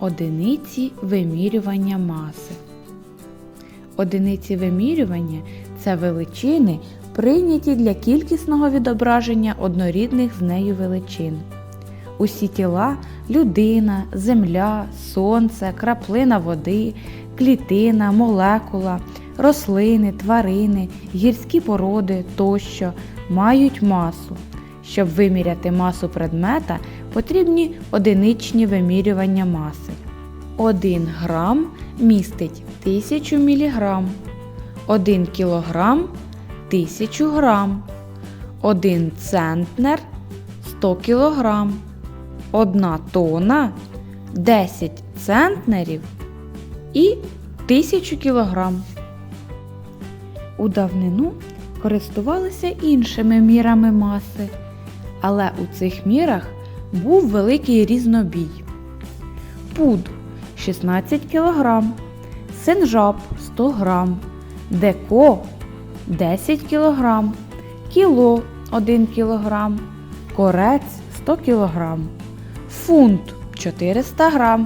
Одиниці вимірювання маси. Одиниці вимірювання це величини, прийняті для кількісного відображення однорідних з нею величин. Усі тіла людина, земля, сонце, краплина води, клітина, молекула, рослини, тварини, гірські породи тощо мають масу. Щоб виміряти масу предмета, потрібні одиничні вимірювання маси. 1 грам містить 1000 мг, 1 кілограм 1000 грам, 1 центнер 100 кілограм, 1 тонна 10 центнерів і 1000 кілограм. У давнину користувалися іншими мірами маси, але у цих мірах був великий різнобій. Пуд 16 кг, синжаб 100 г, деко 10 кг, кіло 1 кг, корець 100 кг, фунт 400 г,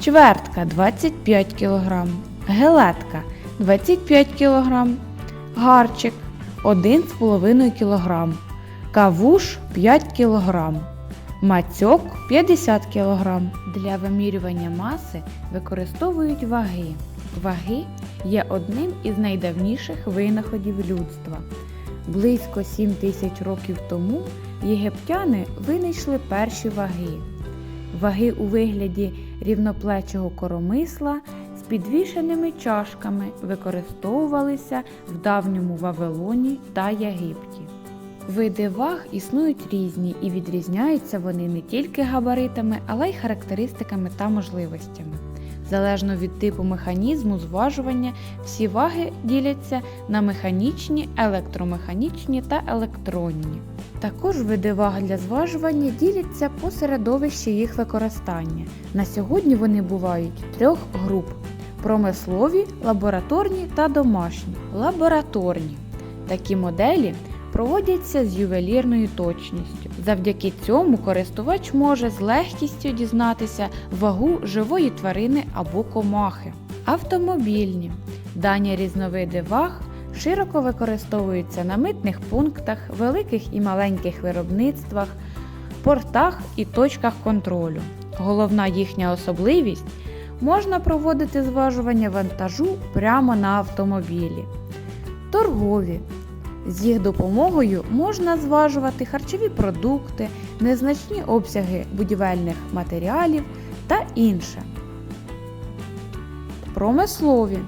чвертка 25 кг, гелетка 25 кг, гарчик 1,5 кг, кавуш 5 кг. Мацьок 50 кг. Для вимірювання маси використовують ваги. Ваги є одним із найдавніших винаходів людства. Близько 7 тисяч років тому єгиптяни винайшли перші ваги. Ваги у вигляді рівноплечого коромисла з підвішеними чашками використовувалися в давньому Вавилоні та Єгипті. Види ваг існують різні і відрізняються вони не тільки габаритами, але й характеристиками та можливостями. Залежно від типу механізму зважування, всі ваги діляться на механічні, електромеханічні та електронні. Також види ваг для зважування діляться по середовищі їх використання. На сьогодні вони бувають трьох груп: промислові, лабораторні та домашні. Лабораторні такі моделі проводяться з ювелірною точністю. Завдяки цьому користувач може з легкістю дізнатися вагу живої тварини або комахи. Автомобільні дані різновиди ваг широко використовуються на митних пунктах, великих і маленьких виробництвах, портах і точках контролю. Головна їхня особливість можна проводити зважування вантажу прямо на автомобілі. Торгові з їх допомогою можна зважувати харчові продукти, незначні обсяги будівельних матеріалів та інше. Промислові.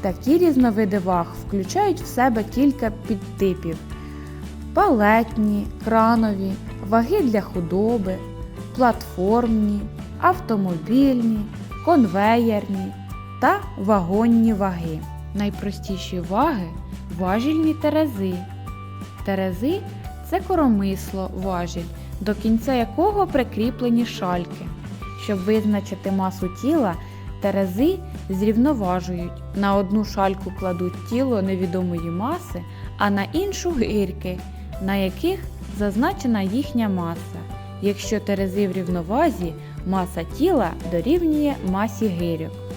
Такі різновиди ваг включають в себе кілька підтипів: палетні, кранові, ваги для худоби, платформні, автомобільні, конвеєрні та вагонні ваги. Найпростіші ваги важільні терези. Терези це коромисло важіль, до кінця якого прикріплені шальки. Щоб визначити масу тіла, терези зрівноважують. На одну шальку кладуть тіло невідомої маси, а на іншу гирки, на яких зазначена їхня маса. Якщо терези в рівновазі, маса тіла дорівнює масі гирьок.